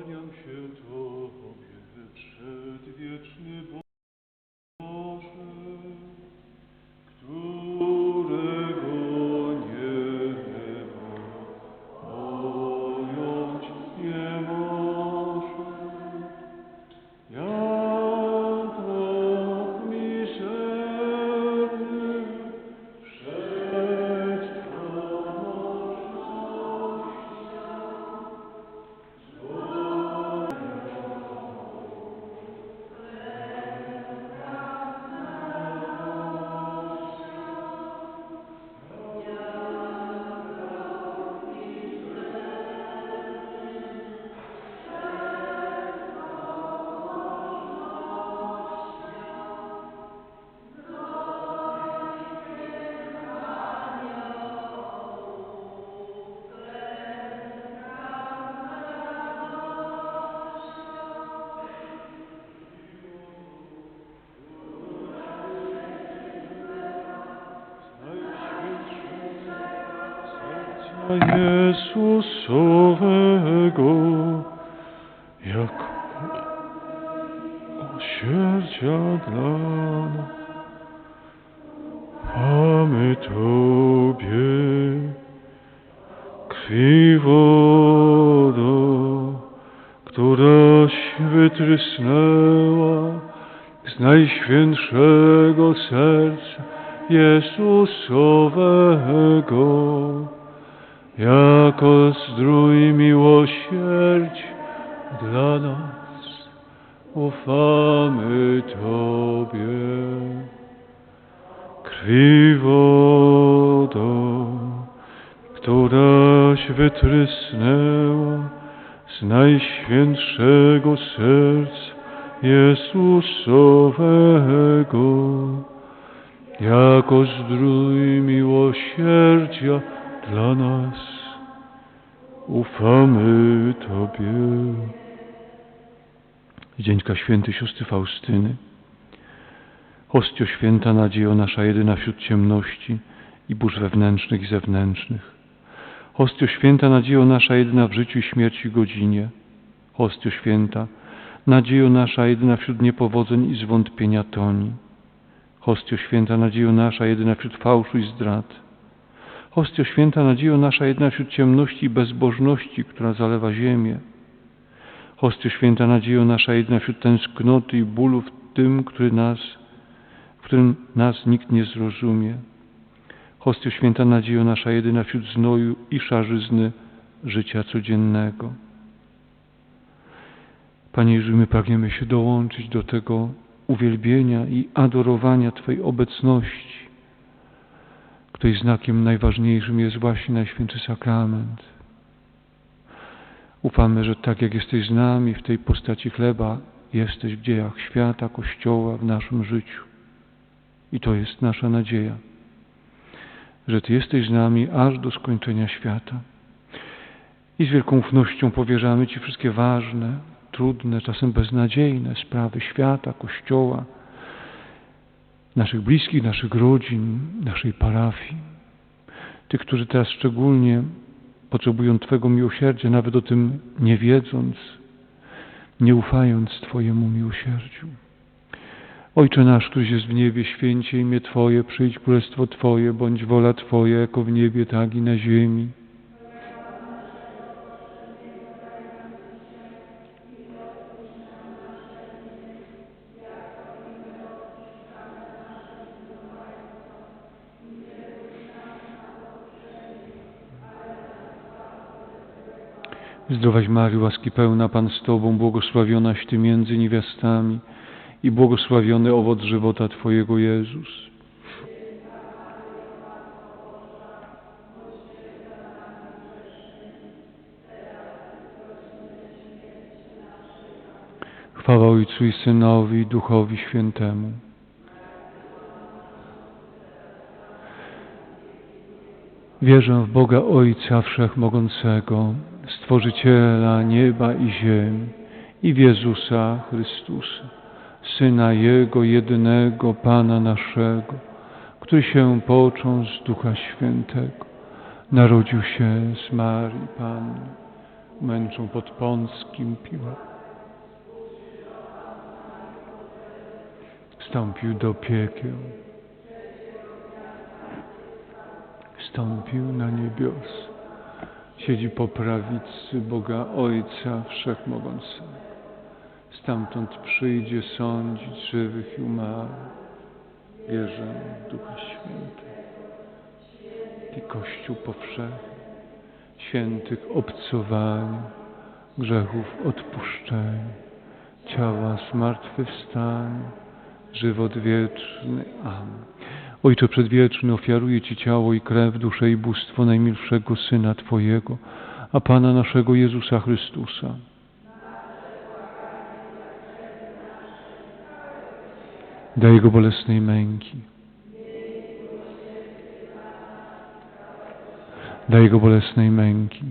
Kłaniam się Tobie, przedwieczny Jezusowego, jak osierdzia dla nas. Mamy Tobie krwi wodo, któraś wytrysnęła z najświętszego serca Jezusowego, jako zdrój miłosierdzie dla nas. Ufamy Tobie krwi wodo, któraś wytrysnęła z najświętszego serca Jezusowego, jako zdrój miłosierdzia dla nas. Ufamy Tobie. Dzieńka święty siostry Faustyny. Hostio święta nadziejo nasza jedyna wśród ciemności i burz wewnętrznych i zewnętrznych. Hostio święta nadziejo nasza jedyna w życiu i śmierci godzinie. Hostio święta nadziejo nasza jedyna wśród niepowodzeń i zwątpienia toni. Hostio święta nadziejo nasza jedyna wśród fałszu i zdrad. Hostio święta nadziejo nasza jedyna wśród ciemności i bezbożności, która zalewa ziemię. Hostio święta nadziejo nasza jedyna wśród tęsknoty i bólu w tym, który nas w którym nas nikt nie zrozumie. Hostio święta nadziejo nasza jedyna wśród znoju i szarzyzny życia codziennego. Panie Jezu, my pragniemy się dołączyć do tego uwielbienia i adorowania Twojej obecności, której znakiem najważniejszym jest właśnie Najświętszy Sakrament. Ufamy, że tak jak jesteś z nami w tej postaci chleba, jesteś w dziejach świata, Kościoła, w naszym życiu. I to jest nasza nadzieja, że Ty jesteś z nami aż do skończenia świata. I z wielką ufnością powierzamy Ci wszystkie ważne, trudne, czasem beznadziejne sprawy świata, Kościoła, naszych bliskich, naszych rodzin, naszej parafii. Tych, którzy teraz szczególnie potrzebują Twego miłosierdzia, nawet o tym nie wiedząc, nie ufając Twojemu miłosierdziu. Ojcze nasz, któryś jest w niebie, święcie imię Twoje, przyjdź królestwo Twoje, bądź wola Twoja, jako w niebie, tak i na ziemi. Zdrowaś Maryjo, łaski pełna Pan z Tobą, błogosławionaś Ty między niewiastami i błogosławiony owoc żywota Twojego Jezus. Chwała Ojcu i Synowi i Duchowi Świętemu. Wierzę w Boga Ojca Wszechmogącego, Stworzyciela nieba i ziemi i w Jezusa Chrystusa, Syna Jego jedynego, Pana naszego, który się począł z Ducha Świętego, narodził się z Marii Panny, męczą pod Pąckim Piła. Wstąpił do piekieł. Wstąpił na niebios. Siedzi po prawicy Boga Ojca Wszechmogącego. Stamtąd przyjdzie sądzić żywych i umarłych. Wierzę w Ducha Święty i Kościół powszechny, świętych obcowaniu, grzechów odpuszczeniu, ciała zmartwychwstania, żywot wieczny. Amen. Ojcze Przedwieczny, ofiaruję Ci ciało i krew, duszę i bóstwo najmilszego Syna Twojego, a Pana naszego Jezusa Chrystusa. Dla Jego bolesnej męki, dla Jego bolesnej męki,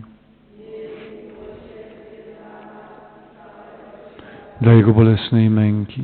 dla Jego bolesnej męki,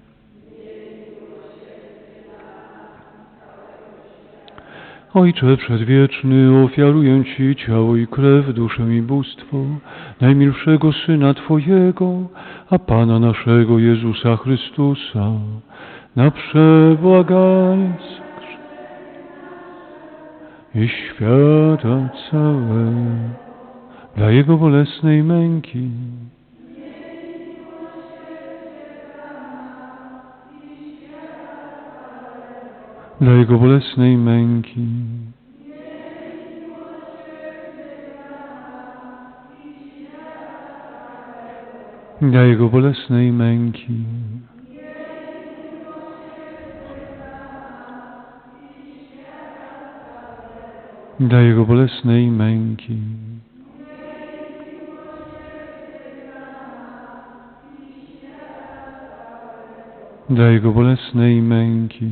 Ojcze Przedwieczny, ofiaruję Ci ciało i krew, duszę i bóstwo najmilszego Syna Twojego, a Pana naszego Jezusa Chrystusa, na przebłaganie i świata całego, dla Jego bolesnej męki. Dla Jego bolesnej męki. Dla Jego bolesnej męki. Dla Jego bolesnej męki. Dla Jego bolesnej męki.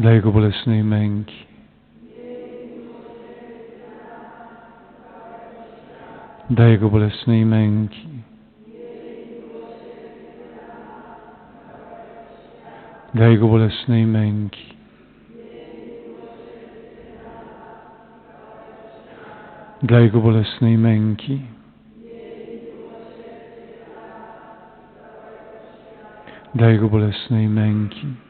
Dla Jego bolesnej męki. Dla Jego bolesnej męki. Dla Jego bolesnej męki. Dla Jego bolesnej męki. Dla Jego bolesnej męki.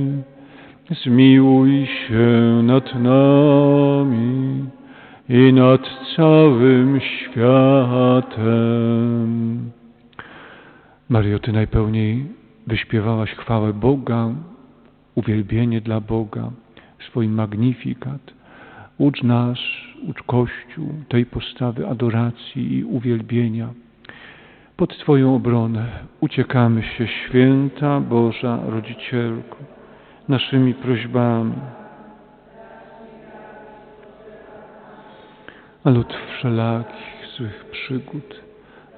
zmiłuj się nad nami i nad całym światem. Mario, Ty najpełniej wyśpiewałaś chwałę Boga, uwielbienie dla Boga, swoim magnifikat. Ucz nas, ucz Kościół tej postawy adoracji i uwielbienia. Pod Twoją obronę uciekamy się, święta Boża Rodzicielko, naszymi prośbami. A lud wszelakich złych przygód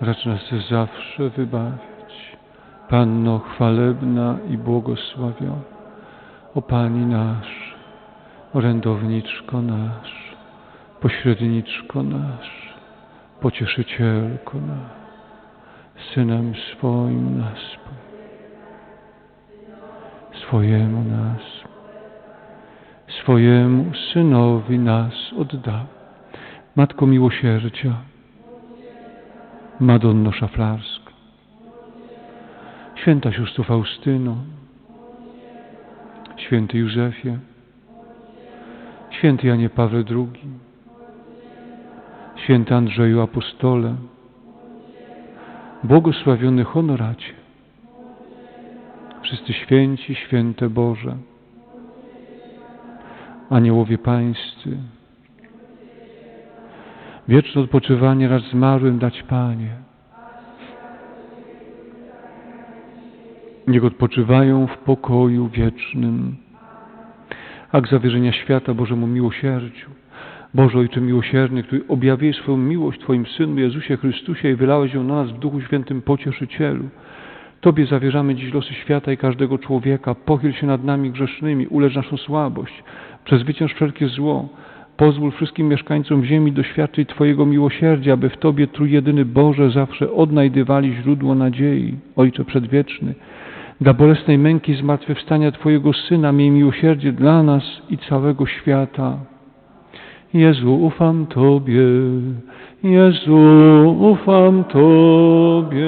racz nas zawsze wybawić. Panno chwalebna i błogosławiona, o Pani nasz, orędowniczko nasz, pośredniczko nasz, pocieszycielko nasz, Synem swoim nas, swojemu nas, swojemu Synowi nas oddał. Matko Miłosierdzia, Madonno Szaflarska, Święta Siostro Faustyno, Święty Józefie, Święty Janie Pawle II, Święty Andrzeju Apostole, błogosławiony honoracie, wszyscy święci, święte Boże, aniołowie pańscy. Wieczne odpoczywanie raz zmarłym dać Panie. Niech odpoczywają w pokoju wiecznym. Akt zawierzenia świata Bożemu miłosierdziu. Boże Ojcze miłosierny, który objawiłeś swoją miłość Twoim Synu Jezusie Chrystusie i wylałeś ją na nas w Duchu Świętym Pocieszycielu. Tobie zawierzamy dziś losy świata i każdego człowieka. Pochyl się nad nami grzesznymi, ulecz naszą słabość, przezwycięż wszelkie zło. Pozwól wszystkim mieszkańcom ziemi doświadczyć Twojego miłosierdzia, aby w Tobie Trójjedyny Boże zawsze odnajdywali źródło nadziei. Ojcze Przedwieczny, dla bolesnej męki zmartwychwstania Twojego Syna miej miłosierdzie dla nas i całego świata. Jezu, ufam Tobie, Jezu, ufam Tobie,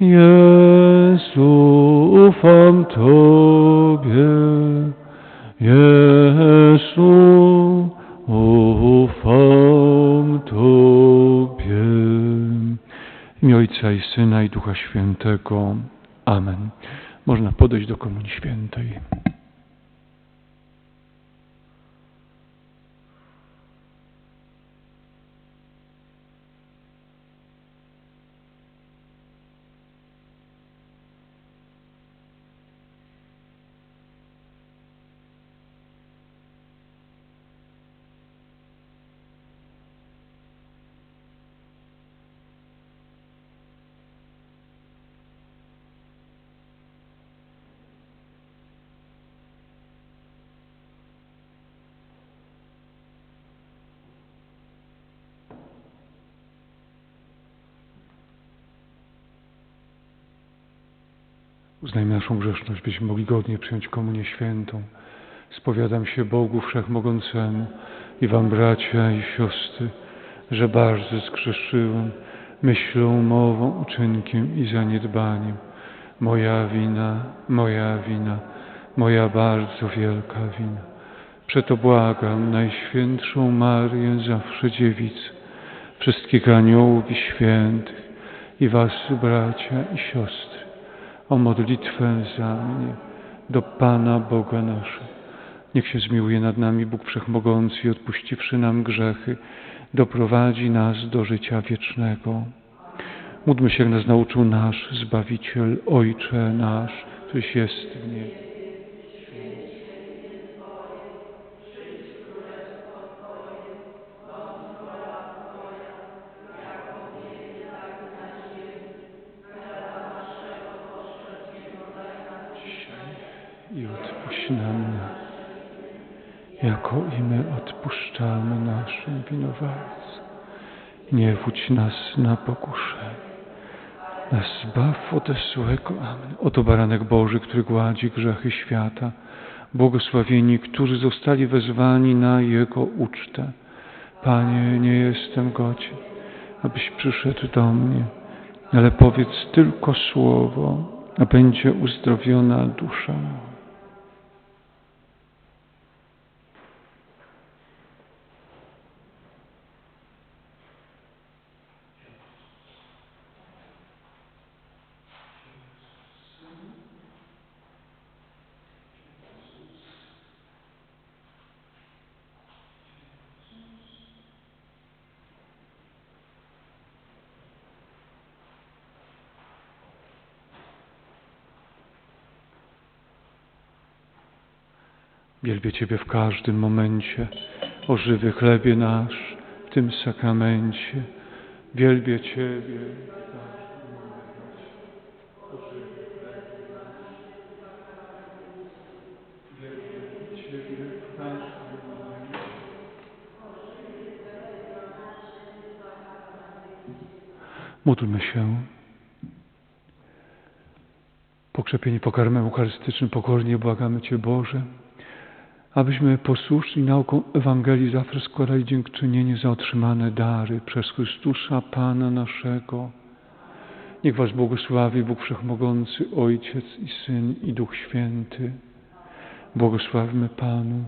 Jezu, ufam Tobie, Jezu, ufam Tobie. W Ojca i Syna i Ducha Świętego. Amen. Można podejść do Komunii Świętej. Uznajmy naszą grzeszność, byśmy mogli godnie przyjąć Komunię Świętą. Spowiadam się Bogu Wszechmogącemu i Wam, bracia i siostry, że bardzo zgrzeszyłem myślą, mową, uczynkiem i zaniedbaniem. Moja wina, moja wina, moja bardzo wielka wina. Przeto błagam Najświętszą Marię, zawsze dziewicę, wszystkich aniołów i świętych i Was, bracia i siostry, o modlitwę za mnie do Pana Boga naszego. Niech się zmiłuje nad nami Bóg Wszechmogący i odpuściwszy nam grzechy, doprowadzi nas do życia wiecznego. Módlmy się, jak nas nauczył nasz Zbawiciel, Ojcze nasz, któryś jest w niebie. Odpuść nam jako i my odpuszczamy naszym winowajcom. Nie wódź nas na pokuszenie, nas zbaw ode złego. Amen. Oto baranek Boży, który gładzi grzechy świata. Błogosławieni, którzy zostali wezwani na Jego ucztę. Panie, nie jestem godzien, abyś przyszedł do mnie, ale powiedz tylko słowo, a będzie uzdrowiona dusza Wielbię Ciebie w każdym momencie, o żywy chlebie nasz, w tym sakramencie. Wielbię Ciebie. Módlmy się. Pokrzepieni pokarmem eucharystycznym pokornie błagamy Cię Boże, abyśmy posłuszni nauką Ewangelii zawsze składali dziękczynienie za otrzymane dary przez Chrystusa Pana naszego. Niech Was błogosławi Bóg Wszechmogący, Ojciec i Syn i Duch Święty. Błogosławmy Panu.